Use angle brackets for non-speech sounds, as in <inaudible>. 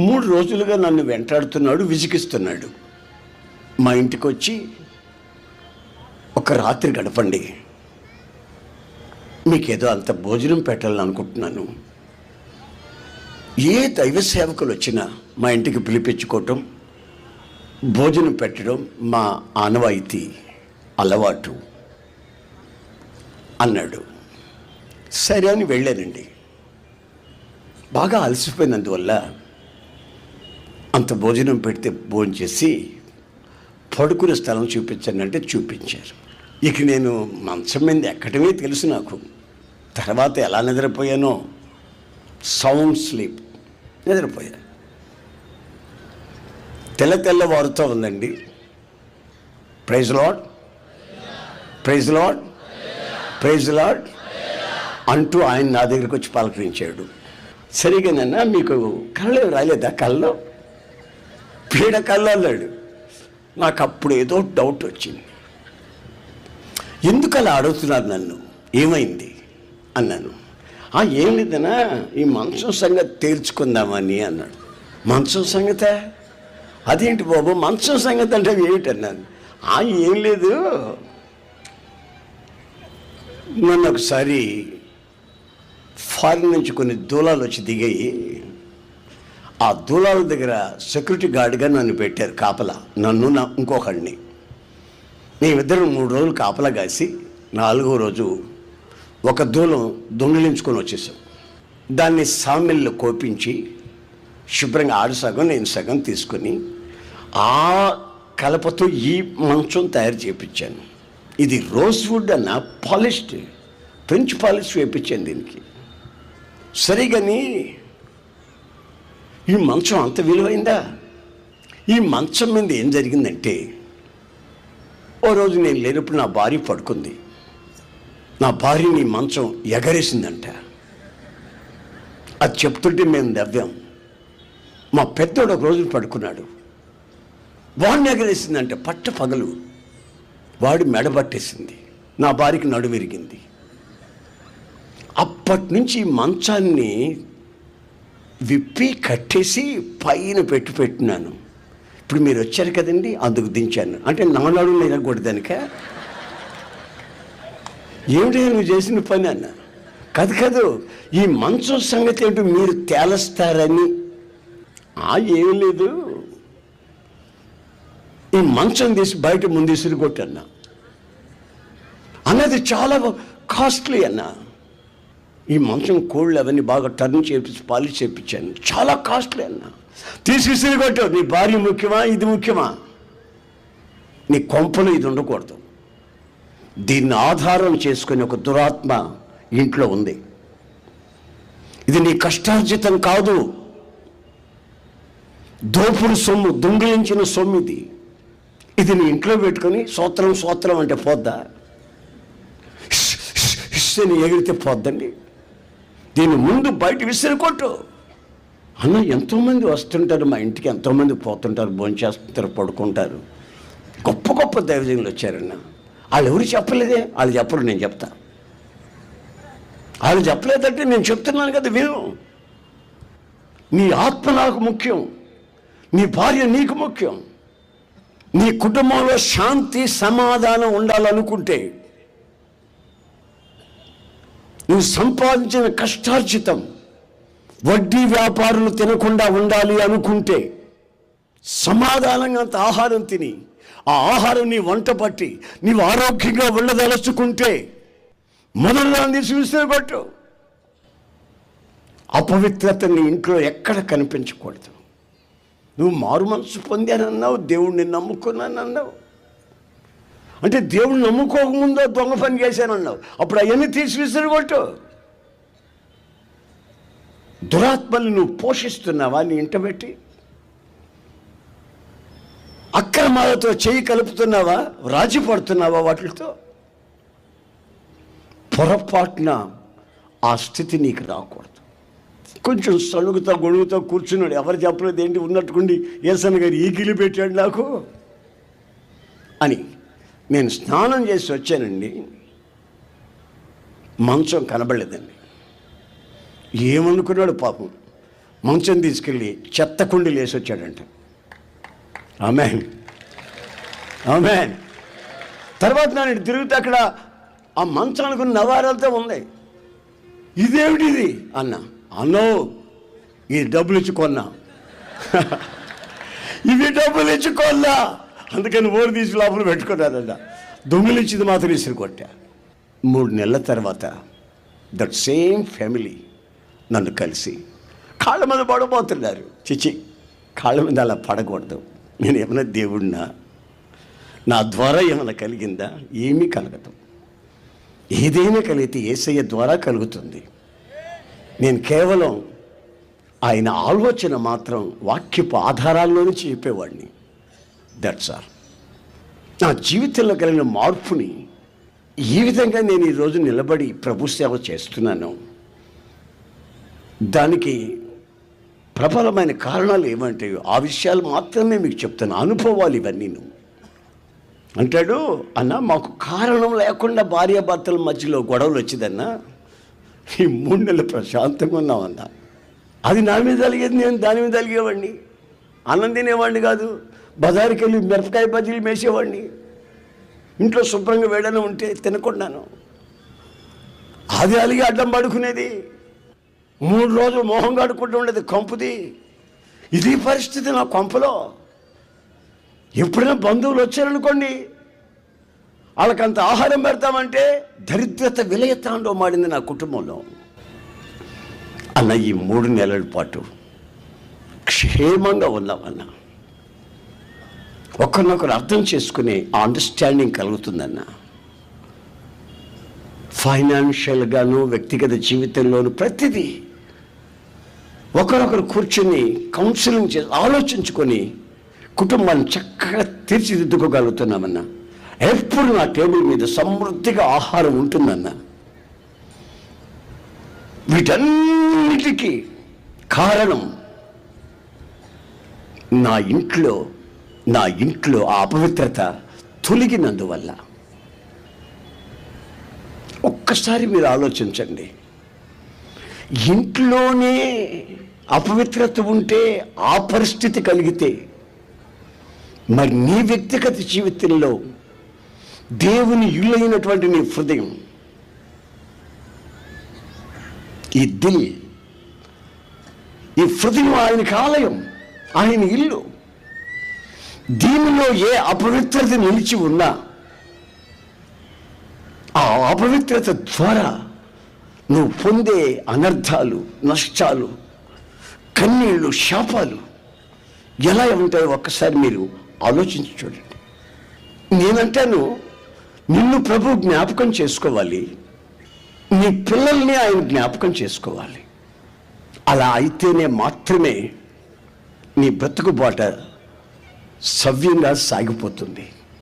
మూడు రోజులుగా నన్ను వెంటాడుతున్నాడు విసిగిస్తున్నాడు. మా ఇంటికి వచ్చి ఒక రాత్రి గడపండి. మీకేదో అంత భోజనం పెట్టాలని అనుకుంటున్నాను ఏ దైవ సేవకులు వచ్చినా మా ఇంటికి పిలిపించుకోవటం భోజనం పెట్టడం మా ఆనవాయితీ అలవాటు అన్నాడు. సరే అని వెళ్ళానండి. బాగా అలసిపోయినందువల్ల అంత భోజనం పెడితే భోజనం చేసి పడుకునే స్థలం చూపించండి అంటే చూపించారు. ఇక నేను మంచం మీద ఎక్కడమే తెలుసు నాకు. తర్వాత ఎలా నిద్రపోయానో? Sound sleep. నిద్రపోయా తెల్ల తెల్లవారుతో ఉందండి. Praise lord praise lord praise lord అంటూ ఆయన నా దగ్గరికి వచ్చి పలకరించాడు. సరిగానన్నా మీకు కళ్ళు రాలేదా కళ్ళు పీడ కళ్ళు అన్నాడు నాకు అప్పుడు ఏదో డౌట్ వచ్చింది. ఎందుకలా అడుగుతున్నారు నన్ను? ఏమైంది? అన్నాను. "ఆ, ఏం లేదనా ఈ మంచం సంగతి తేల్చుకుందామని అన్నాడు. మంచం సంగతే? అదేంటి బాబు మంచం సంగతి అంటే ఏమిటన్నాను "ఆ, ఏం లేదు. నన్ను ఒకసారి ఫారిన్ నుంచి కొన్ని దూలాలు వచ్చి దిగాయి. ఆ దూలాల దగ్గర సెక్యూరిటీ గార్డ్గా నన్ను పెట్టారు కాపలా. నన్ను నా ఇంకొకడిని. మేమిద్దరం మూడు రోజులు కాపలా కాసి నాలుగో రోజు ఒక దూలం దొంగిలించుకొని వచ్చేసాం. దాన్ని సామిల్లో కోపించి శుభ్రంగా ఆరు సగం నేను సగం తీసుకొని ఆ కలపతో ఈ మంచం తయారు చేయించాను ఇది రోజ్ వుడ్ అన్న పాలిష్డ్ ఫ్రెంచ్ పాలిష్ వేయించాను దీనికి. సరిగని ఈ మంచం అంత విలువైందా? ఈ మంచం మీద ఏం జరిగిందంటే ఓ రోజు నేను లేనప్పుడు నా భార్య పడుకుంది. నా భార్యని మంచం ఎగరేసిందంట. అది చెప్తుంటే మేము నవ్వాం. మా పెద్దోడు ఒక రోజు పడుకున్నాడు. వాడిని ఎగరేసిందంటే పట్ట పగలు. వాడి మెడ పట్టేసింది. నా భార్యకి నడు విరిగింది. అప్పటి నుంచి ఈ మంచాన్ని విప్పి కట్టేసి పైన పెట్టి పెట్టినాను. ఇప్పుడు మీరు వచ్చారు కదండి అందుకు దించాను. అంటే నా నడుము విరగకూడదనిక ఏమిటి నువ్వు చేసిన పని అన్న? కాదు కాదు ఈ మంచం సంగతి ఏంటో మీరు తేలస్తారని? ఆ ఏం లేదు. ఈ మంచం తీసి బయట ముందు ఇసురు కొట్టన్నా. అన్నది చాలా కాస్ట్లీ అన్నా. ఈ మంచం కోళ్ళు అవన్నీ బాగా టర్న్ చేపించి పాలిష్ చేపించాను. చాలా కాస్ట్లీ అన్న. తీసి విసిరి కొట్టు నీ భార్య ముఖ్యమా? ఇది ముఖ్యమా? నీ కొంపలు ఇది ఉండకూడదు. దీన్ని ఆధారం చేసుకుని ఒక దురాత్మ ఇంట్లో ఉంది. ఇది నీ కష్టార్జితం కాదు. దోపుడు సొమ్ము దొంగిలించిన సొమ్ము ఇది. ఇది నీ ఇంట్లో పెట్టుకొని సోత్రం సోత్రం అంటే పోద్దా? హిస్, ఎగిరితే పోద్దండి. దీని ముందు బయట విసిరికొట్టు. అన్న ఎంతోమంది వస్తుంటారు మా ఇంటికి ఎంతోమంది పోతుంటారు భోంచేస్తుంటారు పడుకుంటారు. గొప్ప గొప్ప దైవజనులు వచ్చారన్న. వాళ్ళు ఎవరు చెప్పలేదే? వాళ్ళు చెప్పరు నేను చెప్తా. వాళ్ళు చెప్పలేదంటే నేను చెప్తున్నాను కదా విను. నీ ఆత్మ నాకు ముఖ్యం. నీ భార్య నీకు ముఖ్యం. నీ కుటుంబంలో శాంతి సమాధానం ఉండాలనుకుంటే నువ్వు సంపాదించిన కష్టార్జితం. వడ్డీ వ్యాపారులు తినకుండా ఉండాలి అనుకుంటే సమాధానంగా అంత ఆహారం తిని ఆ ఆహారం నీ వంట పట్టి నీవు ఆరోగ్యంగా ఉండదలుచుకుంటే మొదలు దాన్ని చూసేబట్టు అపవిత్రత నీ ఇంట్లో ఎక్కడ కనిపించకూడదు. నువ్వు మారు మనసు పొందానన్నావు దేవుణ్ణి నమ్ముకున్నానన్నావు. అంటే దేవుడు నమ్ముకోకముందో దొంగ పని చేశానన్నావు. అప్పుడు అవన్నీ తీసి విసిరిగొట్టు దురాత్మల్ని నువ్వు పోషిస్తున్నావా నీ ఇంట పెట్టి? అక్రమాలతో చేయి కలుపుతున్నావా? రాజీ పడుతున్నావా వాటితో? పొరపాటున ఆ స్థితి నీకు రాకూడదు. కొంచెం సణుగుతా గొడుగుతా కూర్చున్నాడు. ఎవరు చెప్పలేదు ఏంటి? ఉన్నట్టుకుండి ఏసన్న గారు ఈ గిలి పెట్టాడు నాకు అని. నేను స్నానం చేసి వచ్చానండి. మంచం కనబడలేదండి. ఏమనుకున్నాడు పాపం? మంచం తీసుకెళ్ళి చెత్త కుండీలు వేసి వచ్చాడంట. ఆమెన్. ఆమెన్. తర్వాత నేను తిరుగుతే అక్కడ ఆ మంచానికి ఉన్న నవారాలతో ఉంది. ఇదేమిటిది అన్న. అన్నో ఈ డబ్బులు ఇచ్చి కొన్నా. <laughs> ఇవి డబ్బులు ఇచ్చి కొన్నా. అందుకని ఓడి తీసి లోపల పెట్టుకున్నారన్న దొంగిలించింది మాత్రం ఇసురు కొట్టా. మూడు నెలల తర్వాత దట్ సేమ్ ఫ్యామిలీ నన్ను కలిసి కాళ్ళ మీద పడబోతున్నారు. చిచి కాళ్ళ మీద అలా పడకూడదు. నేను ఏమైనా దేవుడినా? నా ద్వారా ఏమైనా కలిగిందా? ఏమీ కలగదు. ఏదైనా కలిగితే ఏసయ్య ద్వారా కలుగుతుంది. నేను కేవలం ఆయన ఆలోచన మాత్రం వాక్యపు ఆధారాల్లో నుంచి చెప్పేవాడిని. దట్స్ ఆల్ నా జీవితంలో కలిగిన మార్పుని ఈ విధంగా నేను ఈరోజు నిలబడి ప్రభు సేవ చేస్తున్నాను. దానికి ప్రబలమైన కారణాలు ఏమంటే ఆ విషయాలు మాత్రమే మీకు చెప్తాను. అనుభవాలు ఇవన్నీ అంటాడు అన్న మాకు కారణం లేకుండా భార్యాభర్తల మధ్యలో గొడవలు వచ్చిందన్నా. ఈ మూడు నెలలు ప్రశాంతంగా ఉన్నామన్నా అది నా మీద కలిగేది నేను దాని మీద కలిగేవాడిని అన్నం తినేవాడిని కాదు. బజారుకి వెళ్ళి మిరపకాయ బజ్జీలు మేసేవాడిని. ఇంట్లో శుభ్రంగా వేడన ఉంటే తినకుండాను. అది అలిగి అడ్డం పడుకునేది. మూడు రోజులు మొహం కడుక్కుంటూ ఉండేది కంపుది. ఇది పరిస్థితి నా కొంపలో. ఎప్పుడైనా బంధువులు వచ్చారనుకోండి వాళ్ళకంత ఆహారం పెడతామంటే దరిద్రత విలయతాండో మాడింది నా కుటుంబంలో. అన్న ఈ మూడు నెలల పాటు క్షేమంగా ఉన్నామన్నా ఒకరినొకరు అర్థం చేసుకునే అండర్స్టాండింగ్ కలుగుతుందన్న. ఫైనాన్షియల్గాను వ్యక్తిగత జీవితంలోను ప్రతిదీ ఒకరొకరు కూర్చుని కౌన్సిలింగ్ చేసి ఆలోచించుకొని కుటుంబాన్ని చక్కగా తీర్చిదిద్దుకోగలుగుతున్నామన్నా. ఎప్పుడు నా టేబుల్ మీద సమృద్ధిగా ఆహారం ఉంటుందన్న. వీటన్నిటికీ కారణం నా ఇంట్లో నా ఇంట్లో ఆ అపవిత్రత తొలగినందువల్ల. ఒక్కసారి మీరు ఆలోచించండి. ఇంట్లోనే అపవిత్రత ఉంటే ఆ పరిస్థితి కలిగితే మరి నీ వ్యక్తిగత జీవితంలో దేవుని ఇల్లైనటువంటి నీ హృదయం ఈ దిల్ ఈ హృదయం ఆయనకి ఆలయం ఆయన ఇల్లు. దీనిలో ఏ అపవిత్రత నిలిచి ఉన్నా ఆ అపవిత్రత ద్వారా నువ్వు పొందే అనర్థాలు నష్టాలు కన్నీళ్ళు శాపాలు ఎలా ఉంటాయో ఒక్కసారి మీరు ఆలోచించి చూడండి. నేనంటాను నిన్ను ప్రభు జ్ఞాపకం చేసుకోవాలి. నీ పిల్లల్ని ఆయన జ్ఞాపకం చేసుకోవాలి. అలా అయితేనే మాత్రమే నీ బ్రతుకుబాట సవ్యంగా సాగిపోతుంది.